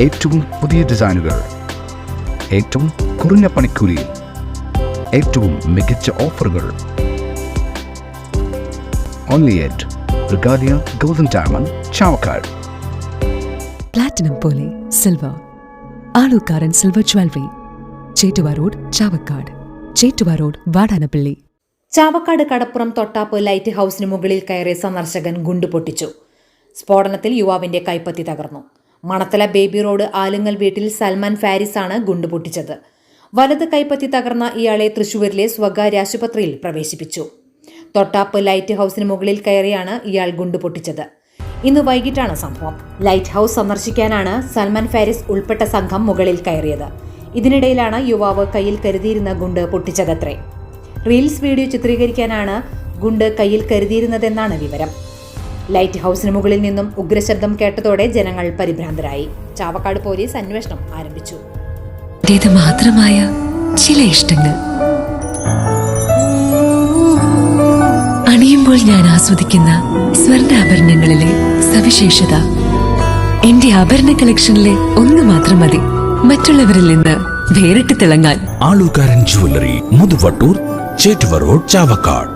ഏറ്റവും പുതിയ ഡിസൈനുകൾ ഏറ്റവും കുറഞ്ഞ പണിക്കൂലിയിൽ ഏറ്റവും മികച്ച ഓഫറുകൾ. Only at Regalia golden diamond Chavakkad platinum പോലെ silver Aalukkaran silver jewellery Chettuva road Chavakkad Chettuva road Vadanappally. Chavakkad കടപ്പുറം തൊട്ടാപ്പ് ലൈറ്റ് ഹൗസിന് മുകളിൽ കയറിയ സന്ദർശകൻ ഗുണ്ടു പൊട്ടിച്ചു. സ്ഫോടനത്തിൽ യുവാവിന്റെ കൈപ്പത്തി തകർന്നു. മണത്തല ബേബി റോഡ് ആലുങ്ങൽ വീട്ടിൽ സൽമാൻ ഫാരിസ് ആണ് ഗുണ്ടു പൊട്ടിച്ചത്. വലത് കൈപ്പത്തി തകർന്ന ഇയാളെ തൃശൂരിലെ സ്വകാര്യ ആശുപത്രിയിൽ പ്രവേശിപ്പിച്ചു. തൊട്ടാപ്പ് ലൈറ്റ് ഹൌസിന് മുകളിൽ കയറിയാണ് ഇയാൾ ഗുണ്ടു പൊട്ടിച്ചത്. ഇന്ന് വൈകിട്ടാണ് സംഭവം. ലൈറ്റ് ഹൗസ് സന്ദർശിക്കാനാണ് സൽമാൻ ഫാരിസ് ഉൾപ്പെട്ട സംഘം മുകളിൽ കയറിയത്. ഇതിനിടയിലാണ് യുവാവ് കയ്യിൽ കരുതിയിരുന്ന ഗുണ്ട് പൊട്ടിച്ചതത്രേ. റീൽസ് വീഡിയോ ചിത്രീകരിക്കാനാണ് ഗുണ്ട് കയ്യിൽ കരുതിയിരുന്നതെന്നാണ് വിവരം. ലൈറ്റ് ഹൌസിന് മുകളിൽ നിന്നും ഉഗ്രശബ്ദം കേട്ടതോടെ ജനങ്ങൾ പരിഭ്രാന്തരായി. ചാവക്കാട് പോലീസ് അന്വേഷണം ആരംഭിച്ചു. മാത്രമായ ചില ഇഷ്ടങ്ങൾ. അണിയുമ്പോൾ ഞാൻ ആസ്വദിക്കുന്ന സ്വർണാഭരണങ്ങളിലെ സവിശേഷത. എന്റെ ആഭരണ കളക്ഷനിലെ ഒന്ന് മാത്രം മതി. മറ്റുള്ളവരിൽ നിന്ന് വേറിട്ട് തിളങ്ങാൻ. Aalukkaran jewellery Muthuvattoor Chettuva road Chavakkad.